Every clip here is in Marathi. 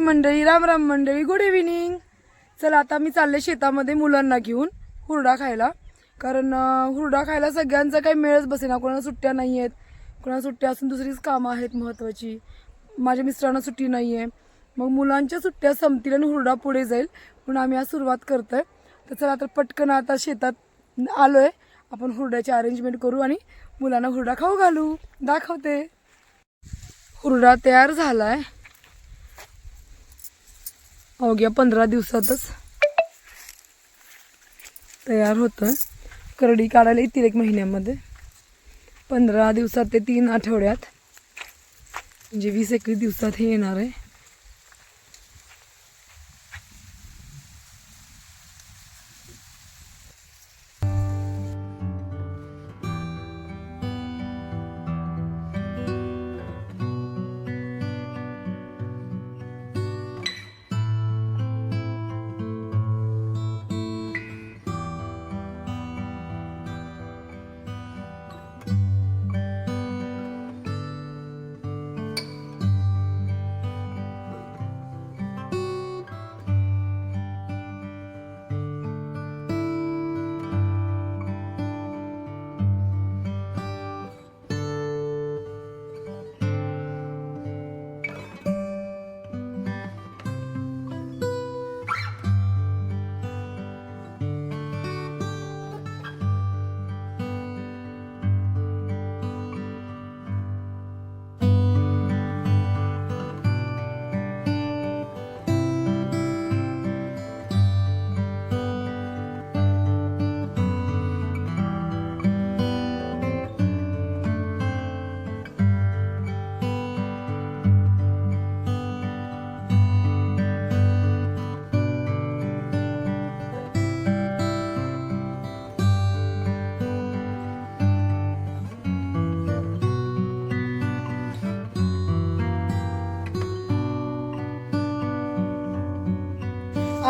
मंडळी राम राम मंडळी गुड इव्हिनिंग चला आता मी चालले शेतामध्ये मुलांना घेऊन हुरडा खायला. कारण हुरडा खायला सगळ्यांचा काही मेळच बसेना कोणाला सुट्ट्या नाही आहेत. कोणाला सुट्ट्या असून दुसरीच कामं आहेत महत्त्वाची माझ्या मिस्टरांना सुट्टी नाही आहे मग मुलांच्या सुट्ट्या संपतील आणि हुरडा पुढे जाईल म्हणून आम्ही आज सुरुवात आहे तर चला आता पटकन आता शेतात आलोय. आपण हुरड्याची अरेंजमेंट करू आणि मुलांना हुरडा खाऊ घालू. दाखवते. हुरडा तयार झाला आहे अवघ्या पंधरा दिवसातच तयार होतं करडी काढायला येतील एक महिन्यामध्ये. पंधरा दिवसात ते तीन आठवड्यात. म्हणजे वीस एकवीस दिवसात हे येणार आहे.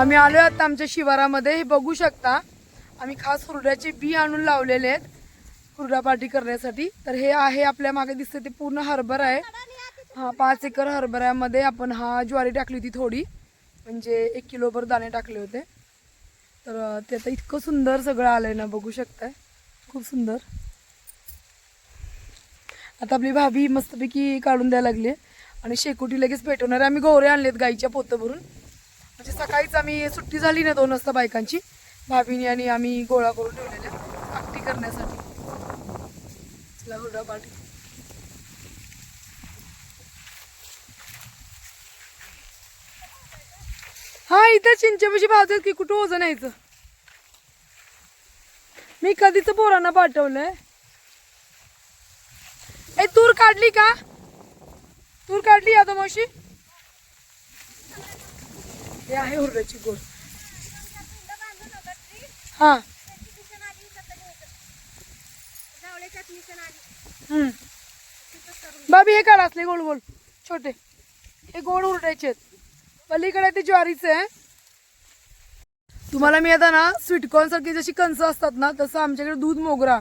आम्ही आलोय आता आमच्या शिवारामध्ये. हे बघू शकता आम्ही खास हुरड्याचे बी आणून लावलेले आहेत हुरडा पार्टी करण्यासाठी. तर हे आहे आपल्या मागे दिसतं ते पूर्ण हरभरा आहे. हा पाच एकर हरभऱ्यामध्ये आपण हा ज्वारी टाकली होती थोडी. म्हणजे एक किलोभर दाणे टाकले होते. तर ते आता इतकं सुंदर सगळं आलंय ना बघू शकताय. खूप सुंदर. आता आपली भाभी मस्तपैकी काढून द्यायला लागली आणि शेकोटी लगेच पेटवणार आम्ही गोवरे आणलेत गाईच्या पोतं भरून. म्हणजे सकाळीच आम्ही सुट्टी झाली ना दोन वाजता बायकांची. भाभीने आणि आम्ही गोळा करून ठेवलेल्या आकटी करण्यासाठी. चला हुरडा हा इथं चिंचेपाशी भाजत की कुठं ओझं न्यायचं मी कधीच पोरांना पाठवलंय. ए तूर काढली का? तूर काढली आता मावशी? हे आहे हुरड्याची गोड. हा. बाबी हे काढ असले गोल गोल. छोटे. हे गोड हुरड्याचे आहेत. पलीकडे ते ज्वारीचे आहे. तुम्हाला मी आता ना स्वीटकॉर्न सारखी जशी कंस असतात ना तसं आमच्याकडे दूध मोगरा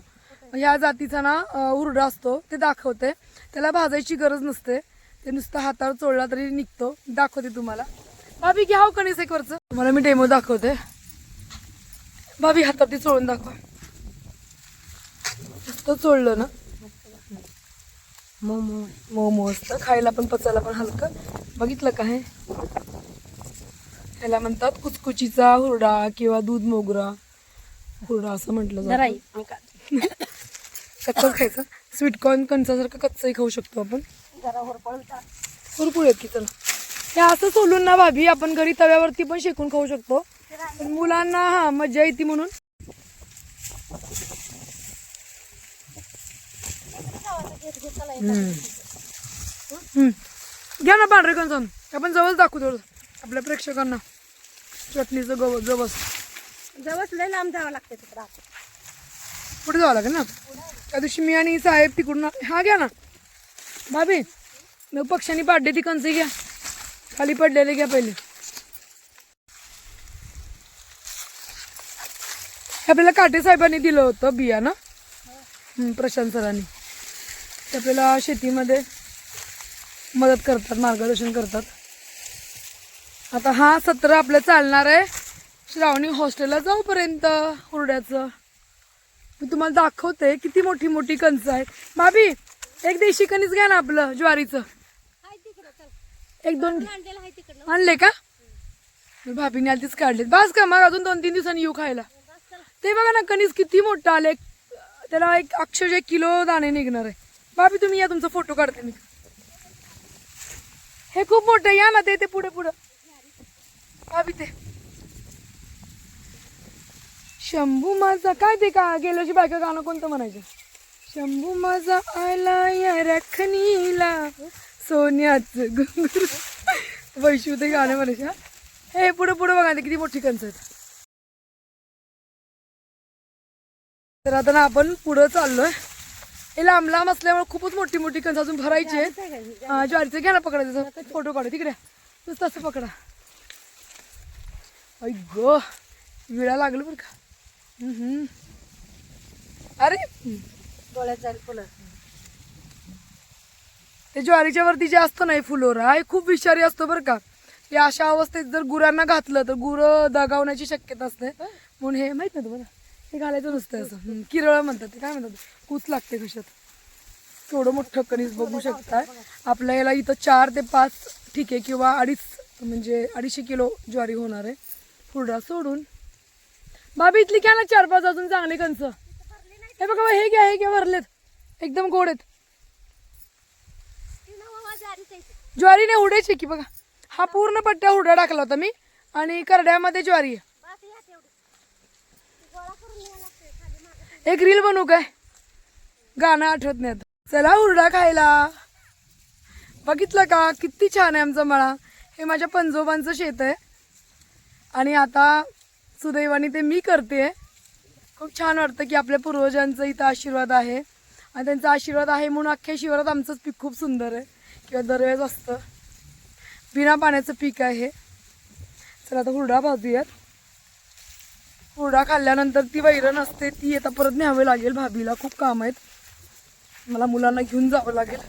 ह्या जातीचा ना अं, हुरडा असतो. ते दाखवते. त्याला भाजायची गरज नसते. ते नुसतं हातावर चोळला तरी निघतो. दाखवते तुम्हाला. भाभी घ्या हो कणीस एक वरचं. तुम्हाला मी डेमो दाखवते. भाभी हातात ती चोळून दाखव. चोळलं ना? मोमो मोमो असतं. खायला पण पचायला पण हलकं. बघितलं का हे? ह्याला म्हणतात कुचकुचीचा हुरडा किंवा दूध मोगरा. हुरडा असं म्हटलं जातं. कच्चाच खायचं. स्वीटकॉर्न कंचासारखं कच्चंही खाऊ शकतो आपण. भरपूर आहेत की चला. हे असं सोलून ना भाभी आपण घरी तव्यावरती पण शेकून खाऊ शकतो. पण मुलांना हा मजा येते म्हणून. घ्या ना पांढरे कंचन आपण जवळ दाखवू थोडं. आपल्या प्रेक्षकांना. चटणीचं गव जवस. जवळ लय लांब जावं लागतं तिकडं. पुढे जावं लागेल ना? त्या दिवशी मी आणि साहेब तिकडून हा घ्या ना. भाभी मग पक्ष्यांनी पाडले ती कंचे घ्या. खाली पडलेले घ्या पहिले. हे आपल्याला काटे साहेबांनी दिलं होतं बिया ना? प्रशांत सरांनी. ते आपल्याला शेतीमध्ये मदत करतात मार्गदर्शन करतात. आता हा सत्र आपलं चालणार आहे. श्रावणी हॉस्टेलला जाऊपर्यंत हुरड्याचं. मी तुम्हाला दाखवते किती मोठी मोठी कणसं आहेत भाभी एक देशी कणीस घ्या ना आपलं ज्वारीचं. एक दोन आणले का? मी भाभीने आधीच काढलेत. बस का मग अजून दोन तीन दिवसांनी येऊ खायला. ते बघा ना कणीस किती मोठं आले त्याला एक अक्षरशः एक किलो दाणे निघणार आहे. भाभी तुम्ही या तुमचा फोटो काढते मी. हे खूप मोठं. या ना ते ते पुढे पुढे. भाभी ते. शंभू माझा काय ते का गेल्या वर्षी बायका गाणं कोणतं म्हणायचं? शंभू माझा आला या रखनीला. सोन्याच घुंगरू. वैशू ते गाणं म्हणायचे हा. पुढे पुढे बघा ते किती मोठी आहेत तर आता ना आपण पुढं चाललोय. हे लांब लांब असल्यामुळे खूपच मोठी मोठी कंच अजून भरायची आहेत. हा, ज्वारीचं घ्या ना पकडायचं फोटो काढू तिकडे. नुसतं असं पकडा. ऐ ग विळा लागलं बरं का. अरे. डोळ्यात जाईल फुलं. ते ज्वारीच्या वरती जे असतं ना हे फुलोरा हे खूप विषारी असतो बरं का. या अशा अवस्थेत जर गुरांना घातलं तर गुरं दगावण्याची शक्यता असते. म्हणून हे माहीत ना तुम्हाला? हे घालायचं नसतं असं. किरळ म्हणतात ते. काय म्हणतात? कूच लागते कशात? थोडं मोठं कणीस बघू शकताय. आपल्या याला इथं चार ते पाच ठीक आहे किंवा अडीच म्हणजे अडीचशे किलो ज्वारी होणार आहे. पुढा सोडून. बाबी इथली घ्या ना चार पाच अजून चांगले कंच हे बघा बा, हे घ्या हे घ्या भरलेत एकदम गोड आहेत ती नवं ज्वारी नाही उडायची की बघा. हा पूर्ण पट्ट्या हुडा टाकला होता मी. आणि करड्यामध्ये ज्वारी एक रील बनवू काय? गाणं आठवत नाही आता. चला हुरडा खायला. बघितलं का? किती छान आहे आमचा मळा. हे माझ्या पंजोबांचं शेत आहे. आणि आता सुदैवाने ते मी करते. खूप छान वाटतं की आपल्या पूर्वजांचं इथं आशीर्वाद आहे. आणि त्यांचा आशीर्वाद आहे म्हणून अख्ख्या शिवारात आमचंच पीक खूप सुंदर आहे. किंवा दरवेळेस असतं. बिना पाण्याचं पीक आहे. हे चला आता हुरडा भाजूयात हुरडा खाल्ल्यानंतर ती वैरण असते ती आता परत न्यावी लागेल. भाभीला खूप काम आहेत. मला मुलांना घेऊन जावं लागेल.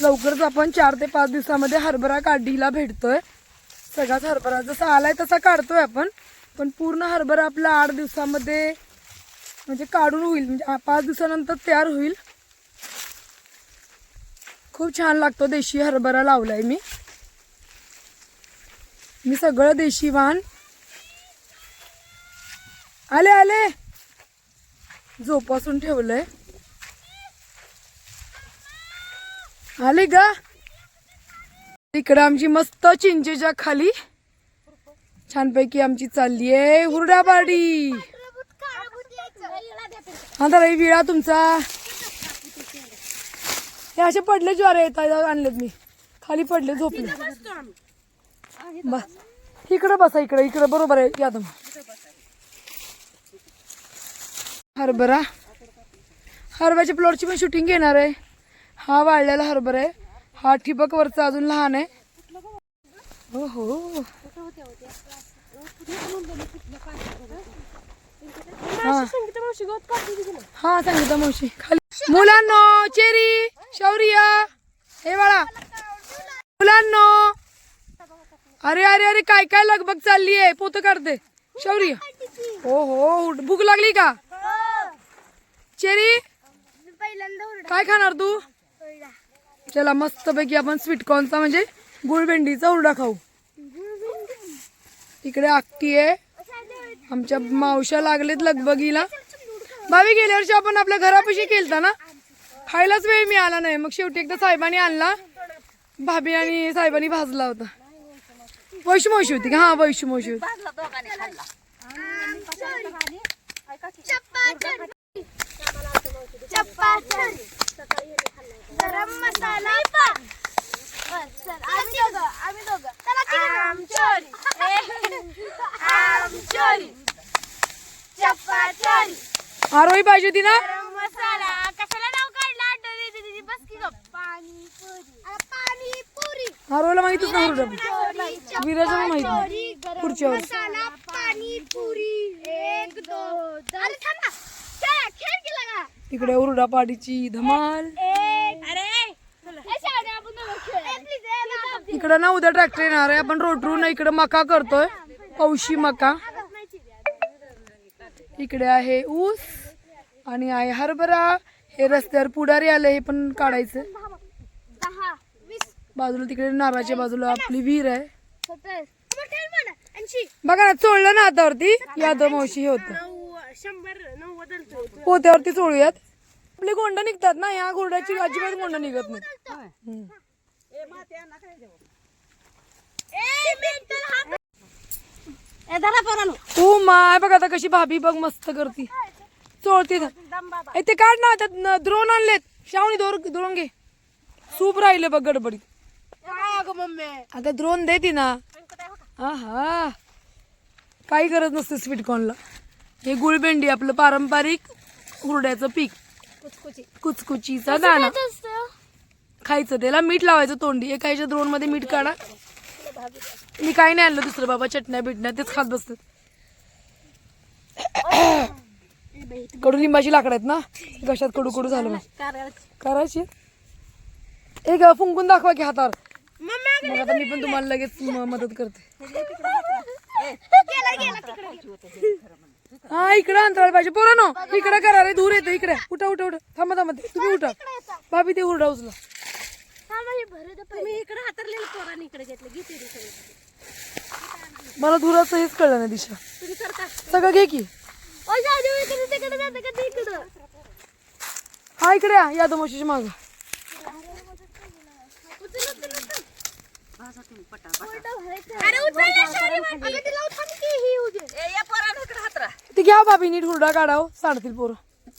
लवकरच आपण चार ते पाच दिवसामध्ये हरभरा काढीला भेटतोय. सगळाच हरभरा जसा आलाय तसा काढतोय आपण. पण पूर्ण हरभरा आपला आठ दिवसामध्ये म्हणजे काढून होईल. म्हणजे पाच दिवसानंतर तयार होईल. खूप छान लागतो देशी हरभरा लावलाय मी. मी सगळं देशी वाण आले आले. झोपासून ठेवलंय. आले ग. इकडं आमची मस्त चिंचेच्या खाली छानपैकी आमची चालली आहे हुरडा तर हे विळा तुमचा. हे असे पडले ज्वारे येत आणलेत मी. खाली पडले झोपले. बस इकडं बसा इकडे इकडे बरोबर आहे या तुम्ही. हरभरा. हरभऱ्याच्या प्लॉटची पण शूटिंग घेणार आहे. हा वाळलेला हरभरा आहे. हा ठिबक वरचा अजून लहान आहे. हो हो. हा. हा सांगितलं मावशी. खाली. मुलांनो चेरी शौर्य. हे बाळा. मुलांनो. अरे अरे अरे काय काय लगबग चालली आहे? पोत काढते. शौर्य. हो हो भूक लागली का? चेरी. काय खाणार तू? चला मस्त पैकी आपण स्वीट कॉर्नचा म्हणजे गुळभेंडीचा हुरडा खाऊ. इकडे आकटी आहे. आमच्या मावशा लागलेत लगबगीला. भावी गेल्या वर्षी आपण आपल्या घरापाशी केलता ना? खायलाच वेळ मिळाला नाही. मग शेवटी एकदा साहेबांनी आणला. भाभी आणि साहेबांनी भाजला होता. वैशू मावशी होती का? हा वैशू मावशी होती. आरोही पाहिजे होती ना. गरम मसाला. कशाला नाव काढला आठवली दीदी बस की गप पाणीपुरी. पाणीपुरी. आरोला माहितच विराजला माहीत नाही. वर्षी मसाला पाणीपुरी. एक दोन. अरे थांबा खेळ खेळ केला का? तिकडे हुरडा पाडीची धमाल. इकडं ना उद्या ट्रॅक्टर येणार आहे. आपण रोटरून इकडे मका करतोय. पौशी मका. इकडे आहे ऊस आणि आहे हरभरा. हे रस्त्यावर पुढारी आले हे पण काढायचं. बाजूला तिकडे नारळाच्या बाजूला आपली विहीर आहे. बघा ना चोळलं ना हातावरती यादव मावशी हे होतं. पोत्यावरती चोळूयात. आपले गोंड निघतात ना ह्या गोंडाची अजिबात गोंड निघत नाही. ओ माय बघ आता कशी भाभी बघ मस्त करती. चोळती. ए, ते काढ ना त्यात द्रोण आणलेत. शावणी दोर द्रोण घे. सूप राहिले बघ गडबडीत. आता द्रोण दे ती ना. हा काही गरज नसते स्वीट कॉर्नला हे गुळबेंडी आपलं पारंपरिक हुरड्याचं पीक. कुचकुचीचा दाणा. खायचं त्याला मीठ लावायचं तोंडी. एका ह्याच्या द्रोणमध्ये मीठ काढा. मी काही नाही आणलं दुसरं बाबा चटण्या बिटण्या तेच खात बसतो. कडू लिंबाची लाकडं आहेत ना? घशात कडू कडू झालं करायची? एक फुंकून दाखवा की हातावर. मग आता मी पण तुम्हाला लगेच मदत करते. हा इकडे अंतराळ पाहिजे. पोरानो इकडे करा रे दूर येते इकडे. उठा उठा उठा. थांबा थांबा. तुम्ही उठा. भाभी ते उरडा उचला. तुम्ही इकडे हातरलेलं पोरांनी इकडे घेतलं. घेते मला धुराचं हेच कळलं नाही दिशा. तुम्ही करता. सगळं घे की. ओ जाऊ इकडे तिकडे जाते का? ते इकडं. हा इकडे या. यादव मावशीच्या माग. अरे उचल ना शौर्य वाट. अगं तिला उचल की ही होऊ दे. ते घ्या भाभी नीट हुरडा काढाव. सांडतील पोरं.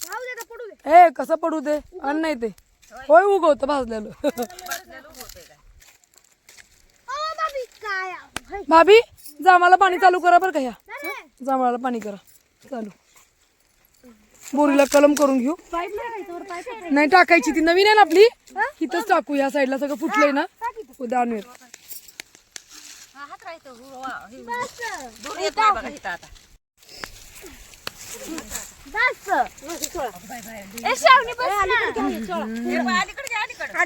राहू दे आता पडू दे. ए कसं पडू दे? अन्न नाही ते. होय उगवतं भाजलेलं भाभी जामाला पाणी चालू करा बरं का ह्या जामाला पाणी करा चालू बोरीला कलम करून घेऊ नाही टाकायची ती नवीन आहे ना आपली इथंच टाकू ह्या साईडला सगळं फुटलंय ना उद्या आणूयात बस.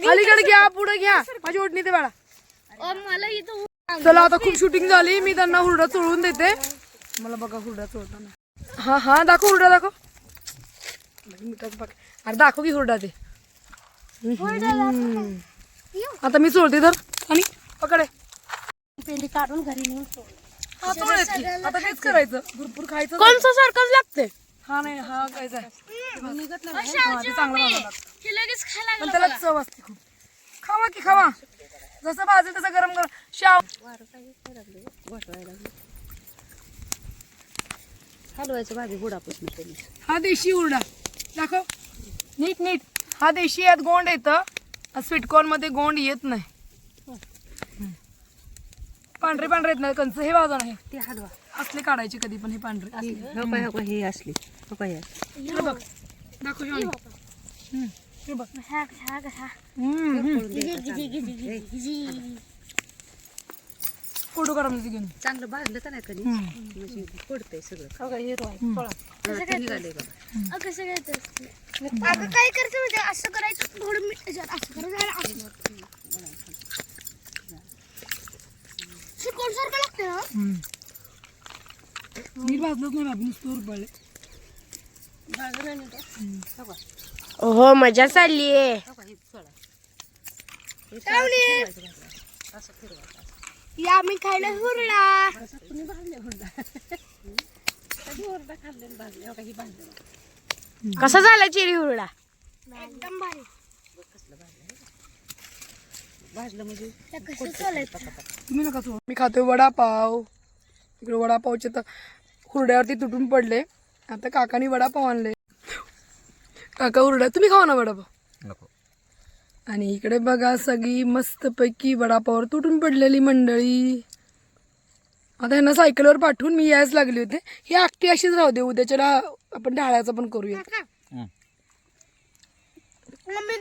अलीकडे घ्या पुढे घ्या. माझी ओढणी ते बाळा. ओ, मला इथं चला आता खूप शूटिंग झाली. मी त्यांना हुरडा चोळून देते. मला बघा हुरडा चोळताना. हा हा दाखव हुरडा दाखव. अरे दाखव की हुरडा ते. आता मी चोळते तर आणि पकडे. पेंडी काढून घरी नेऊन. आता तेच करायचं. भरपूर खायचं. कोणचं सारखंच लागते हा नाही हा आहे निघत नाही चांगलं. हे लगेच खायला पण त्याला चव असते खूप. खावा की खावा. जसं भाजेल तसं गरम गरम. शाव हलवायचं भाजी गुडापासून हा देशी हुरडा दाखव. नीट नीट. हा देशी यात गोंड येतं. स्वीटकॉर्नमध्ये गोंड येत नाही. पांढरे पांढरे येत नाही कंच हे वाजण आहे. ते हलवा. असले काढायचे कधी पण हे पांढरे. हो काय हो काय हे असली. हो काय हे. हे बघ. दाखव शिवानी. हम्म, हे बघ हम्म, हम्म. फोटो काढा म्हणजे घेऊन. चांगलं भाजलं तर नाही कधी? हम्म. म्हणजे पडतंय सगळं. बघा. अ, कसं काय अगं काय करायचं म्हणजे असं करायचं? थोडं मीठ त्याच्यात असं करायचं आणि असं शिकवण सारखं लागतं ना हम्म. नीट भाजलंच नाही बाबी नुसतं उरपळले हो मजा चालली आहे. या मी खायला हुरडा. तुम्ही भाजले हुरडा कधी हुरडा खाल्ले आणि भाजले का, भाजलं कसा झाला चिरी हुरडा? एकदम भारी. भाजलं म्हणजे कसं चालायचं तुम्ही नका सोडू मी खातोय वडापाव. इकडे वडापावचे तर हुरड्यावरती तुटून पडले. आता काकानी वडापाव आणले. काका हुरड्या तुम्ही खावा ना वडापाव नको. आणि इकडे बघा सगळी मस्तपैकी वडापावर तुटून पडलेली मंडळी. आता ह्यांना सायकलवर पाठवून मी यायच लागले होते. ही आकटी अशीच राहू दे उद्याच्याला आपण ढाळ्याचं पण करूया हं. मम्मी